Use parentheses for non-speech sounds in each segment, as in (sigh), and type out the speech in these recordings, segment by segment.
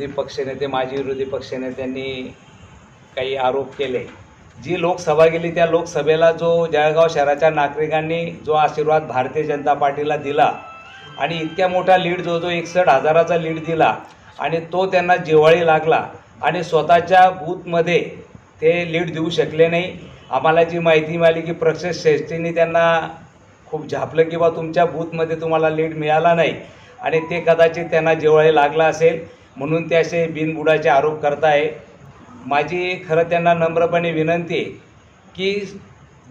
विरोधी पक्षनेते माजी विरोधी पक्षनेत्यांनी काही आरोप केले. जी लोकसभा गेली त्या लोकसभेला जो जळगाव शहराच्या नागरिकांनी जो आशीर्वाद भारतीय जनता पार्टीला दिला आणि इतक्या मोठा लीड जो जो एकसठ हजाराचा लीड दिला आणि तो त्यांना जिव्हाळी लागला आणि स्वतःच्या बूथमध्ये ते लीड देऊ शकले नाही. आम्हाला जी माहिती मिळाली की प्रक्षेश श्रेष्ठींनी त्यांना खूप झापलं की बा तुमच्या बूथमध्ये तुम्हाला लीड मिळाला नाही आणि ते कदाचित त्यांना जिव्हाळी लागला असेल. म्हणून ते असे बिनबुडाचे आरोप करताय. माझी खरं त्यांना नम्रपणे विनंती आहे की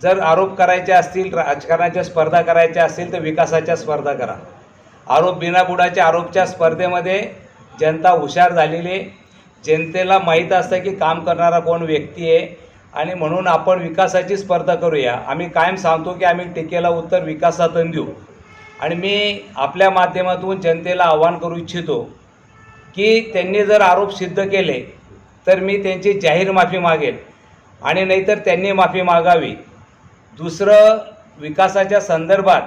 जर आरोप करायचे असतील राजकारणाच्या स्पर्धा करायच्या असतील तर विकासाच्या स्पर्धा करा. आरोप बिनाबुडाच्या आरोपच्या स्पर्धेमध्ये जनता हुशार झालेली आहे. जनतेला माहीत असतं की काम करणारा कोण व्यक्ती आहे आणि म्हणून आपण विकासाची स्पर्धा करूया. आम्ही कायम सांगतो की आम्ही टीकेला उत्तर विकासातून देऊ. आणि मी आपल्या माध्यमातून जनतेला आवाहन करू इच्छितो की त्यांनी जर आरोप सिद्ध केले तर मी त्यांची जाहीर माफी मागेल. आणि नाहीतर त्यांनी माफी मागावी. दुसरं विकासाच्या संदर्भात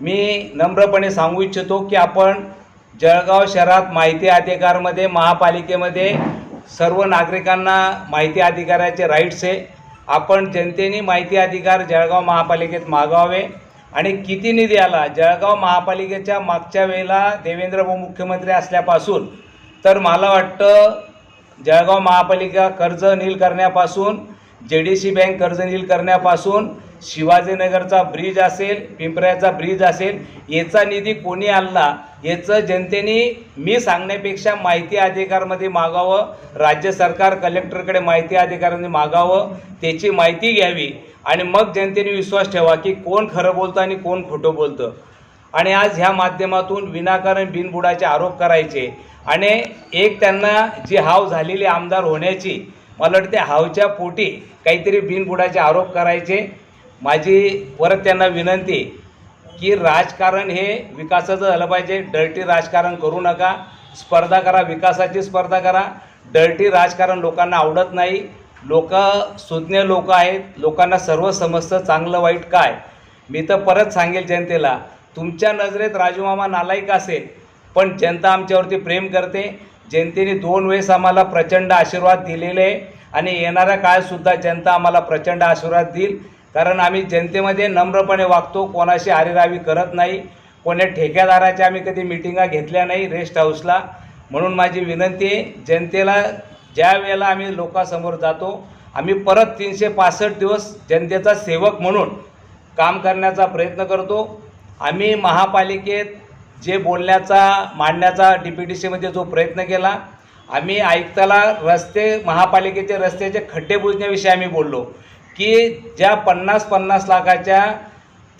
मी नम्रपणे सांगू इच्छितो की आपण जळगाव शहरात माहिती अधिकारमध्ये महापालिकेमध्ये सर्व नागरिकांना माहिती अधिकाराचे राईट्स आहे. आपण जनतेने माहिती अधिकार जळगाव महापालिकेत मागावे. आणि किती निधी आला? जळगाव महापालिकेच्या मागच्या वेळेला देवेंद्र मुख्यमंत्री असल्यापासून तर मला वाटतं जळगाव महापालिका कर्ज नील करण्यापासून जे डी सी बँक कर्ज नील करण्यापासून शिवाजीनगरचा ब्रिज असेल पिंपऱ्याचा ब्रिज असेल याचा निधी कोणी आणला याचं जनतेने मी सांगण्यापेक्षा माहिती अधिकारमध्ये मागावं राज्य सरकार कलेक्टरकडे माहिती अधिकाराने मागावं त्याची माहिती घ्यावी. आणि मग जनतेने विश्वास ठेवा की कोण खरं बोलतं आणि कोण खोटं बोलतं. आणि आज ह्या माध्यमातून विनाकारण बिनबुडाचे आरोप करायचे. आणि एक त्यांना जी हाव झालेली आमदार होण्याची मला वाटते हावच्या पोटी काहीतरी बिनबुडाचे आरोप करायचे. माझी परत त्यांना विनंती की राजकारण हे विकासाचं झालं पाहिजे. डर्टी राजकारण करू नका. स्पर्धा करा विकासाची स्पर्धा करा. डर्टी राजकारण लोकांना आवडत नाही. लोक सुज्ञ लोक आहेत. लोकांना सर्व समजतं चांगलं वाईट काय. मी तर परत सांगेल जनतेला तुमच्या नजरेत राजूमामा नालायक असेल पण जनता आमच्यावरती प्रेम करते. जनतेने दोन वेळेस आम्हाला प्रचंड आशीर्वाद दिलेले आहे आणि येणाऱ्या काळसुद्धा जनता आम्हाला प्रचंड आशीर्वाद देईल. कारण आम्ही जनतेमध्ये नम्रपणे वागतो कोणाशी हारीरावी करत नाही कोण्या ठेकेदाराच्या आम्ही कधी मिटिंगा घेतल्या नाही रेस्ट हाऊसला. म्हणून माझी विनंती आहे जनतेला ज्या वेळेला आम्ही लोकांसमोर जातो आम्ही परत तीनशे पासष्ट दिवस जनतेचा सेवक म्हणून काम करण्याचा प्रयत्न करतो. आम्ही महापालिकेत जे बोलण्याचा मांडण्याचा डी पी डी सीमध्ये जो प्रयत्न केला आम्ही आयुक्ताला रस्ते महापालिकेचे रस्त्याचे खड्डे बुजण्याविषयी आम्ही बोललो की ज्या पन्नास पन्नास लाखाच्या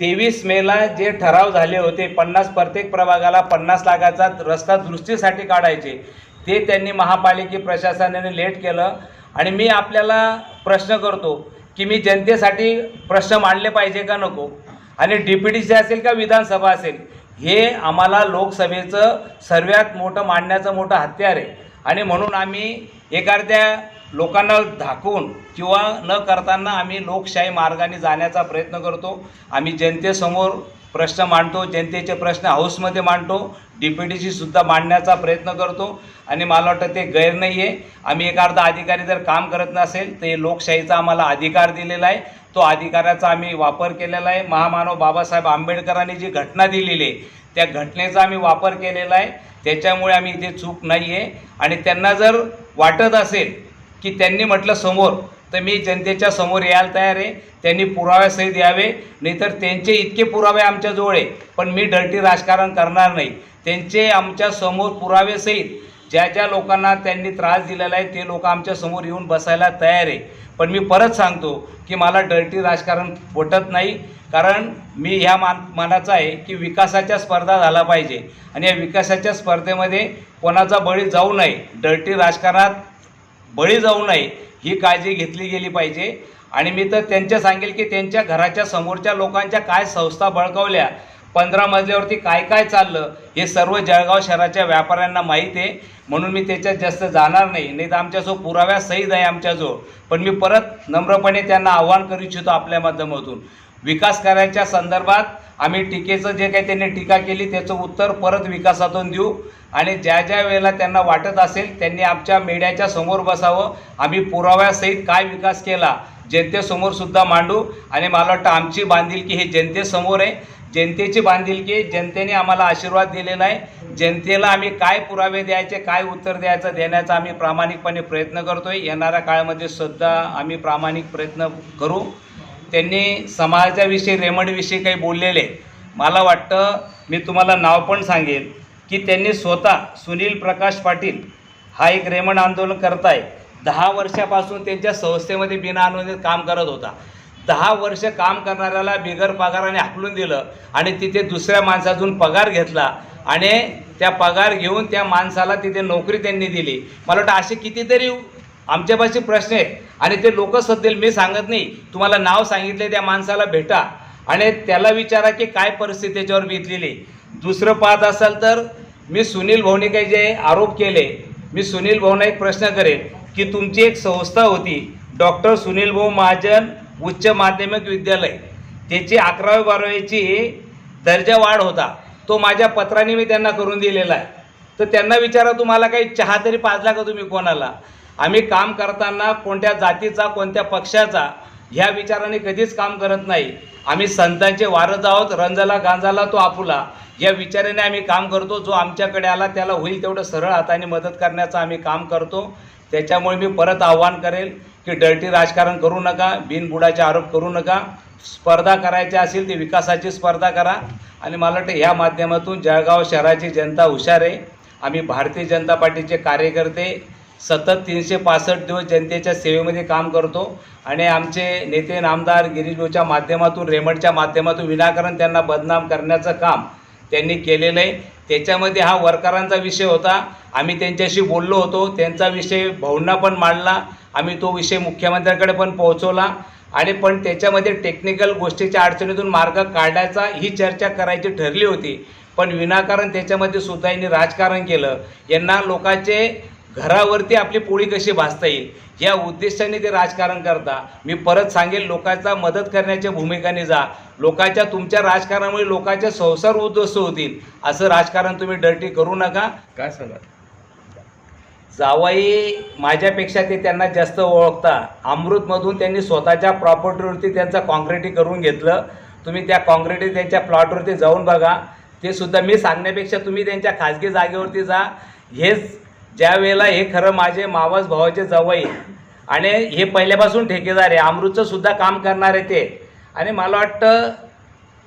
तेवीस मेला जे ठराव झाले होते पन्नास प्रत्येक प्रभागाला पन्नास लाखाचा रस्ता दुरुस्तीसाठी काढायचे ते त्यांनी महापालिके प्रशासनाने लेट केलं. आणि मी आपल्याला प्रश्न करतो की मी जनतेसाठी प्रश्न मांडले पाहिजे का नको? आणि डी पी डी सी असेल का विधानसभा असेल हे आम्हाला लोकसभेचं सर्वात मोठं मांडण्याचं मोठं हत्यार आहे. आणि म्हणून आम्ही एखाद्या लोकांना धाकून किंवा न करताना आम्ही लोकशाही मार्गाने जाण्याचा प्रयत्न करतो. आम्ही जनतेसमोर प्रश्न मांडतो जनतेचे प्रश्न हाऊसमध्ये मांडतो डी मांडण्याचा प्रयत्न करतो आणि मला वाटतं ते गैर नाही आहे आम्ही एखादा अधिकारी जर काम करत नसेल तर हे लोकशाहीचा आम्हाला अधिकार दिलेला आहे. तो अधिकाराचा आम्ही वापर केलेला आहे. महामानव बाबासाहेब आंबेडकरांनी जी घटना दिलेली आहे त्या घटनेचा आम्ही वापर केलेला आहे. त्याच्यामुळे आम्ही इथे चूक नाही आहे आणि त्यांना जर वाटत असेल की त्यांनी म्हटलं समोर तर मी जनतेच्या समोर यायला तयार आहे. त्यांनी पुराव्यासहित यावे. नाहीतर त्यांचे इतके पुरावे आमच्याजवळ आहे. पण मी डर्टी राजकारण करणार नाही. त्यांचे आमच्यासमोर पुरावेसहित ज्या ज्या लोकांना त्यांनी त्रास दिलेला आहे ते लोक आमच्यासमोर येऊन बसायला तयार आहे. पण मी परत सांगतो की मला डर्टी राजकारण पटत नाही. कारण मी ह्या मान मानाचा आहे की विकासाच्या स्पर्धा झाला पाहिजे. आणि या विकासाच्या स्पर्धेमध्ये कोणाचा बळी जाऊ नये. डर्टी राजकारणात बळी जाऊ नये. ही काळजी घेतली गेली पाहिजे. आणि मी तर त्यांच्या सांगेल की त्यांच्या घराच्या समोरच्या लोकांच्या काय संस्था बळकवल्या पंधरा मजल्यावरती काय काय चाललं हे सर्व जळगाव शहराच्या व्यापाऱ्यांना माहीत आहे. म्हणून मी त्याच्यात जास्त जाणार नाही. नाही तर आमच्यासोबत पुराव्या सहित आहे आमच्याजवळ. पण मी परत नम्रपणे त्यांना आव्हान करू इच्छितो आपल्या माध्यमातून. विकास करायच्या संदर्भात आम्ही टीकेचं जे काही त्यांनी टीका केली त्याचं उत्तर परत विकासातून देऊ. आणि ज्या ज्या वेळेला त्यांना वाटत असेल त्यांनी आमच्या मीडियाच्या समोर बसावं. आम्ही पुराव्यासहित काय विकास केला जनतेसमोर सुद्धा मांडू. आणि मला वाटतं आमची बांधिलकी हे जनतेसमोर आहे. जनतेची बांधिलकी जनतेने आम्हाला आशीर्वाद दिलेला आहे. जनतेला आम्ही काय पुरावे द्यायचे काय उत्तर द्यायचं देण्याचा आम्ही प्रामाणिकपणे प्रयत्न करतोय. येणाऱ्या काळामध्ये सुद्धा आम्ही प्रामाणिक प्रयत्न करू. त्यांनी समाजाविषयी रेमंडविषयी काही बोललेले मला वाटतं मी तुम्हाला नाव पण सांगेन की त्यांनी स्वतः सुनील प्रकाश पाटील हा एक रेमंड आंदोलन करताय. दहा वर्षापासून त्यांच्या संस्थेमध्ये बिनाअनुदानित काम करत होता. दहा वर्ष काम करणाऱ्याला बिगर पगाराने हाकलून दिलं आणि तिथे दुसऱ्या माणसातून पगार घेतला आणि त्या पगार घेऊन त्या माणसाला तिथे नोकरी त्यांनी दिली. मला वाटतं असे कितीतरी आमच्यापाशी प्रश्न आहेत आणि ते लोक सध्या मी सांगत नाही. तुम्हाला नाव सांगितले त्या माणसाला भेटा. आणि त्याला विचारा की काय परिस्थिती त्याच्यावर बीतलेली दुसरं पाहत असाल तर मी सुनील भाऊने काही जे आरोप केले मी सुनील भाऊना एक प्रश्न करेन की तुमची एक संस्था होती डॉक्टर सुनील भाऊ महाजन उच्च माध्यमिक विद्यालय. त्याची अकरावी बारावीची दर्जा वाढ होता. तो माझ्या पत्राने मी त्यांना करून दिलेला आहे. तर त्यांना विचारा तुम्हाला काही चहा तरी पाजला का तुम्ही कोणाला? आम्ही काम करताना कोणत्या जातीचा कोणत्या पक्षाचा ह्या विचाराने कधीच काम करत नाही. आम्ही संतांचे वारस आहोत रंजाला गांजाला तो आपुला. या विचाराने आम्ही काम करतो जो आमच्याकडे आला त्याला होईल तेवढं सरळ हाताने मदत करण्याचं आम्ही काम करतो. त्याच्यामुळे मी परत आव्हान करेल की डर्टी राजकारण करू नका बिनबुडाचे आरोप करू नका. स्पर्धा करायची असेल ती विकासाची स्पर्धा करा. आणि मला वाटतं ह्या माध्यमातून जळगाव शहराची जनता हुशार आहे. आम्ही भारतीय जनता पार्टीचे कार्यकर्ते सतत तीनशे पासष्ट दिवस जनतेच्या सेवेमध्ये काम करतो. आणि आमचे नेते नामदार गिरीजोच्या माध्यमातून रेमंडच्या माध्यमातून विनाकारण त्यांना बदनाम करण्याचं काम त्यांनी केलेलं आहे. त्याच्यामध्ये हा वर्करांचा विषय होता. आम्ही त्यांच्याशी बोललो होतो. त्यांचा विषय भाऊंना पण मांडला. आम्ही तो विषय मुख्यमंत्र्यांकडे पण पोहोचवला. आणि पण त्याच्यामध्ये टेक्निकल गोष्टीच्या अडचणीतून मार्ग काढायचा ही चर्चा करायची ठरली होती. पण विनाकारण त्याच्यामध्ये सुद्धा यांनी राजकारण केलं. यांना लोकांचे घरावरती आपली पोळी कशी भासता येईल? या उद्देशाने ते राजकारण करता. मी परत सांगेल लोकांचा मदत करण्याच्या भूमिकाने जा. लोकांच्या तुमच्या राजकारणामुळे लोकांचे संसार उद्ध्वस्त होतील. असं राजकारण तुम्ही डर्टी करू नका. काय सांगा जावाई माझ्यापेक्षा ते त्यांना जास्त ओळखता. अमृतमधून त्यांनी स्वतःच्या प्रॉपर्टीवरती त्यांचं कॉन्क्रिटी करून घेतलं. तुम्ही त्या कॉन्क्रिटी त्यांच्या प्लॉटवरती जाऊन बघा. ते सुद्धा मी सांगण्यापेक्षा तुम्ही त्यांच्या खाजगी जागेवरती जा. हेच त्यावेळेला हे खरं माझे मावस भावाचे जवळ आणि हे पहिल्यापासून ठेकेदार आहे. अमृतचं सुद्धा काम करणारे ते. आणि मला वाटतं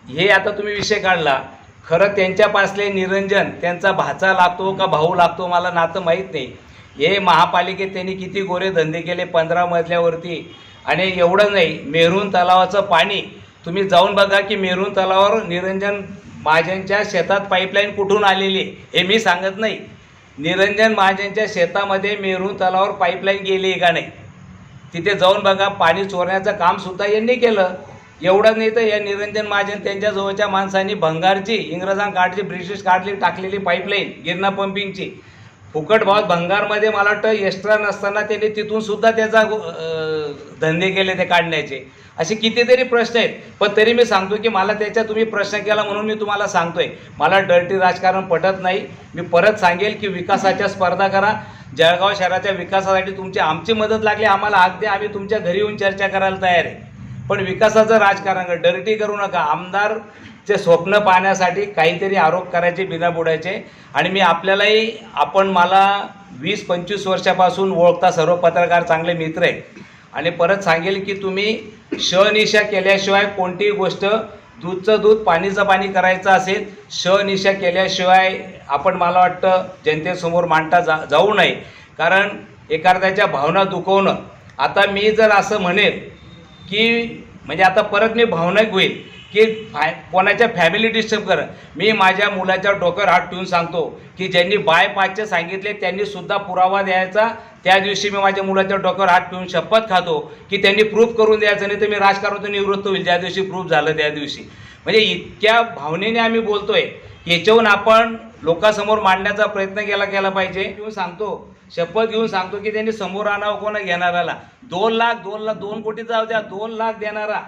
हे आता तुम्ही विषय काढला. खरं त्यांच्यापासले निरंजन त्यांचा भाचा लागतो का भाऊ लागतो मला नातं माहीत नाही. हे महापालिकेत त्यांनी किती गोरे धंदे केले पंधरा मजल्यावरती. आणि एवढं नाही मेरून तलावाचं पाणी. तुम्ही जाऊन बघा की मेरून तलावावर निरंजन माझ्यांच्या शेतात पाईपलाईन कुठून आलेली हे मी सांगत नाही. निरंजन महाजनच्या शेतामध्ये मेरून तलावावर पाईपलाईन गेली आहे का नाही? तिथे जाऊन बघा पाणी चोरण्याचं कामसुद्धा यांनी केलं. एवढं नाही तर या निरंजन महाजन त्यांच्या जवळच्या माणसांनी भंगारची इंग्रजांकाठची ब्रिटिश काढली टाकलेली पाईपलाईन गिरणा पंपिंगची फुकट भावात भंगारमध्ये मला वाटतं एक्स्ट्रा नसताना त्यांनी तिथून सुद्धा त्याचा धंदे केले ते काढण्याचे. असे कितीतरी प्रश्न आहेत. पण तरी मी सांगतो की मला त्याच्या तुम्ही प्रश्न केला म्हणून मी तुम्हाला सांगतोय. मला डर्टी राजकारण पटत नाही. मी परत सांगेल की विकासाच्या स्पर्धा करा. जळगाव शहराच्या विकासासाठी तुमची आमची मदत लागली. आम्हाला हाक द्या. आम्ही तुमच्या घरी येऊन चर्चा करायला तयार आहे. पण विकासाचं राजकारण डर्टी करू नका. आमदार जे स्वप्न पाहण्यासाठी काहीतरी आरोप करायचे बिना बुडायचे. आणि मी आपल्यालाही आपण मला वीस पंचवीस वर्षापासून ओळखता सर्व पत्रकार चांगले मित्र आहेत. आणि परत सांगेल की तुम्ही शनिशा केल्याशिवाय कोणतीही गोष्ट दूधचं दूध पाणीचं पाणी करायचं असेल शनिशा केल्याशिवाय आपण मला वाटतं जनतेसमोर मांडता जा जाऊ नये. कारण एखाद्याच्या भावना दुखवणं. आता मी जर असं म्हणेल की म्हणजे आता परत मी भावनिक होईल. की फाय कोणाच्या फॅमिली डिस्टर्ब कर मी माझ्या मुलाच्या डोक्यावर हात ठेवून सांगतो की ज्यांनी बायपासचे सांगितले त्यांनी सुद्धा पुरावा द्यायचा. त्या दिवशी मी माझ्या मुलाच्या डोक्यावर हात ठेवून शपथ खातो की त्यांनी प्रूफ करून द्यायचं नाही तर मी राजकारणातून निवृत्त होईल ज्या दिवशी प्रूफ झालं त्या दिवशी. म्हणजे इतक्या भावनेने आम्ही बोलतोय याच्याहून आपण लोकांसमोर मांडण्याचा प्रयत्न केला केला पाहिजे. घेऊन सांगतो शपथ घेऊन सांगतो की त्यांनी समोर आणावं कोणा घेणाऱ्याला. दोन लाख दोन लाख दोन कोटी जाऊ द्या दोन लाख देणारा.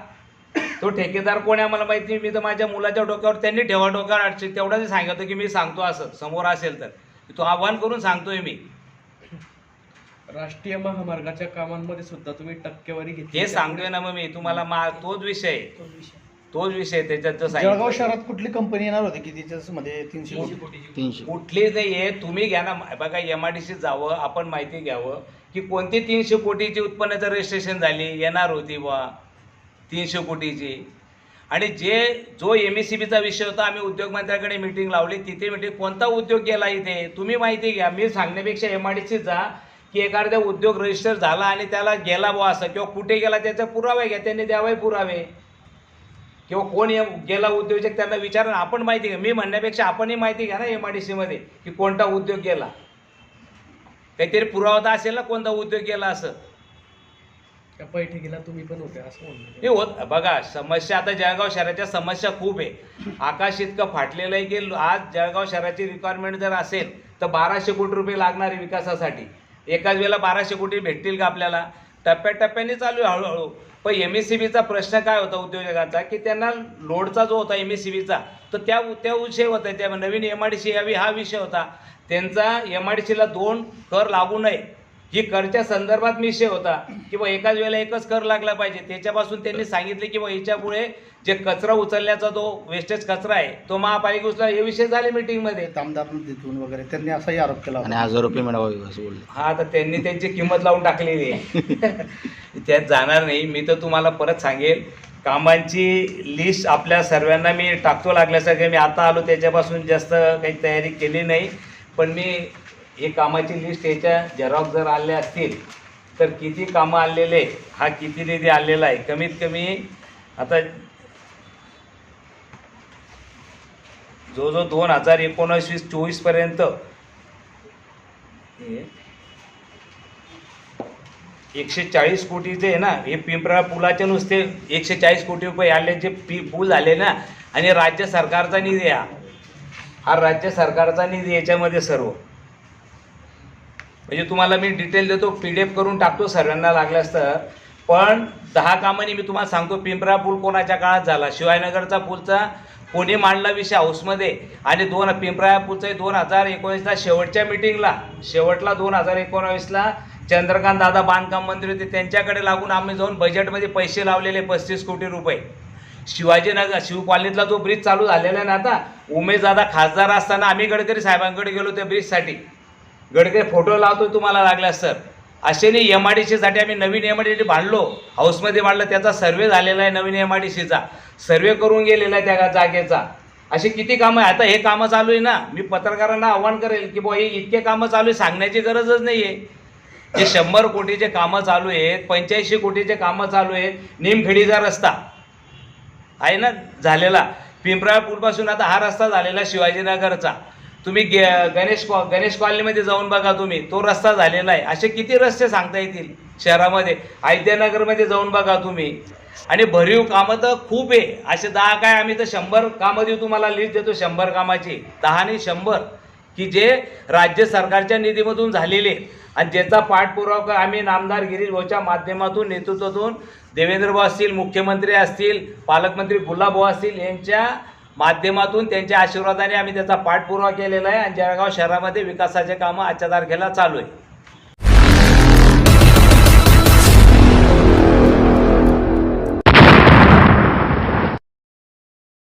तो ठेकेदार कोण आहे मला माहिती नाही. मी तर माझ्या मुलाच्या डोक्यावर त्यांनी ठेवा डोक्यावर आठशे तेवढंच सांगतो की मी सांगतो असं. समोर असेल तर. तो आव्हान करून सांगतोय मी. राष्ट्रीय महामार्गाच्या कामांमध्ये सुद्धा तुम्ही टक्केवारी घेतली हे सांगतोय ना मग मी तुम्हाला मा तोच विषय. तोच विषय. त्याच्यात जळगाव सांगितलं. शहरात कुठली कंपनी येणार होती की तिच्यामध्ये तीनशे तीनशे कुठलीच नाही आहे. तुम्ही घ्या ना. बघा एम आय डी जावं आपण माहिती घ्यावं की कोणती तीनशे कोटीची उत्पन्नाचं रजिस्ट्रेशन झाली? येणार होती बा तीनशे कोटीची. आणि जे जो एम एस सी बीचा विषय होता आम्ही उद्योगमंत्र्याकडे मिटिंग लावली. तिथे मिटिंग कोणता उद्योग गेला इथे? तुम्ही माहिती घ्या. मी सांगण्यापेक्षा एम आय डी जा की एखाद्या उद्योग रजिस्टर झाला आणि त्याला गेला बो असं. किंवा कुठे गेला त्याचा पुरावे घ्या. त्यांनी द्यावे पुरावे. किंवा कोण ये- गेला उद्योजक त्यांना विचारा. आपण माहिती घ्या. मी म्हणण्यापेक्षा आपणही माहिती घ्या ना एम आय डी सीमध्ये की कोणता उद्योग गेला. काहीतरी पुरावा तर असेल ना कोणता उद्योग गेला असं. त्या बैठकीला तुम्ही पण होते असं म्हणलं हे होत बघा समस्या आता जळगाव शहराच्या समस्या खूप आहे. आकाश इतकं फाटलेलं आहे की आज जळगाव शहराची रिक्वायरमेंट जर असेल तर बाराशे कोटी रुपये लागणार आहे विकासासाठी. एकाच वेळेला बाराशे कोटी भेटतील का आपल्याला? टप्प्याटप्प्याने चालू आहे हळूहळू. पण एम एस सी बीचा प्रश्न काय होता उद्योजकांचा? की त्यांना लोडचा जो होता एम एस सी बीचा तर त्या त्या विषय होता. त्या नवीन एम आय डी सी यावी हा विषय होता. त्यांचा एम आय डी सीला दोन कर लागू नये. ही करच्या संदर्भात विषय होता की बा एकाच वेळेला एकच कर लागला पाहिजे. त्याच्यापासून त्यांनी सांगितले की बा याच्यामुळे जे कचरा उचलण्याचा जो वेस्टेज कचरा आहे तो महापालिका उचला हे विषय झाले मीटिंगमध्ये आमदार तिथून वगैरे त्यांनी असाही आरोप केला आणि हजार रुपये मिळावे असं बोलले. हा तर त्यांनी त्यांची किंमत लावून टाकलेली आहे. (laughs) त्यात जाणार नाही. मी तर तुम्हाला परत सांगेल कामांची लिस्ट आपल्या सर्वांना मी टाकतो लागल्यासारखं मी आता आलो त्याच्यापासून जास्त काही तयारी केली नाही. पण मी हे कामाची लिस्ट याच्या झेरॉक्स जर आले असतील तर किती कामं आलेले हा किती निधी आलेला आहे? कमीत कमी आता जो जो दोन हजार एकोणवीस वीस चोवीसपर्यंत एकशे चाळीस कोटीचे आहे ना हे पिंपरा पुलाचे नुसते एकशे चाळीस कोटी रुपये आले जे पी पूल झाले ना आणि राज्य सरकारचा निधी हा. राज्य सरकारचा निधी याच्यामध्ये सर्व. म्हणजे तुम्हाला मी डिटेल देतो पी डी एफ करून टाकतो सर्वांना लागल्यास तर पण दहा कामांनी मी तुम्हाला सांगतो पिंपरा पूल कोणाच्या काळात झाला? शिवायनगरचा पूलचा कोणी मांडला विषय हाऊसमध्ये. आणि दोन पिंपरा पूलचा दोन हजार एकोणीसला शेवटच्या मिटिंगला शेवटला दोन हजार एकोणावीसला चंद्रकांत दादा बांधकाम मंत्री होते. त्यांच्याकडे लागून आम्ही जाऊन बजेटमध्ये पैसे लावलेले पस्तीस कोटी रुपये. शिवाजीनगर शिव कॉलनीतला जो ब्रिज चालू झालेला आहे ना आता उमेशदादा खासदार असताना आम्ही गडकरी साहेबांकडे गेलो त्या ब्रिजसाठी गडकरी फोटो लावतो तुम्हाला लागल्यास सर असे नाही एम आय डी सीसाठी आम्ही नवीन एम आय डी सी बांधलो हाऊसमध्ये बांधलं त्याचा सर्वे झालेला आहे नवीन एम आय डी सीचा सर्वे करून गेलेला आहे त्या जागेचा. असे किती कामं आहे आता हे कामं चालू आहे ना. मी पत्रकारांना आव्हान करेल की बुवा हे इतके कामं चालू आहे सांगण्याची गरजच नाही आहे जे शंभर कोटीचे कामं चालू आहेत पंच्याऐंशी कोटीचे कामं चालू आहेत निमखेडीचा रस्ता. आहे ना? झालेला. पिंपरा पूलपासून आता हा रस्ता झालेला शिवाजीनगरचा. तुम्ही गे गणेश कॉ गणेश कॉलनीमध्ये जाऊन बघा तुम्ही. तो रस्ता झालेला आहे. असे किती रस्ते सांगता येतील शहरामध्ये? अयोध्यानगरमध्ये जाऊन बघा तुम्ही. आणि भरीव कामं तर खूप आहे. असे दहा काय आम्ही तर शंभर कामं देऊ तुम्हाला लिस्ट देतो शंभर कामाची. दहा आणि शंभर. की जे राज्य सरकारच्या निधीमधून झालेले. आणि ज्याचा पाठपुरावा आम्ही नामदार गिरीश भाऊच्या माध्यमातून नेतृत्वातून देवेंद्र भाऊ असतील मुख्यमंत्री असतील पालकमंत्री गुलाबभाऊ असतील यांच्या माध्यमातून त्यांच्या आशीर्वादाने आम्ही त्याचा पाठपुरावा केलेला आहे आणि जळगाव शहरामध्ये विकासाचे कामं आजच्या तारखेला चालू आहे.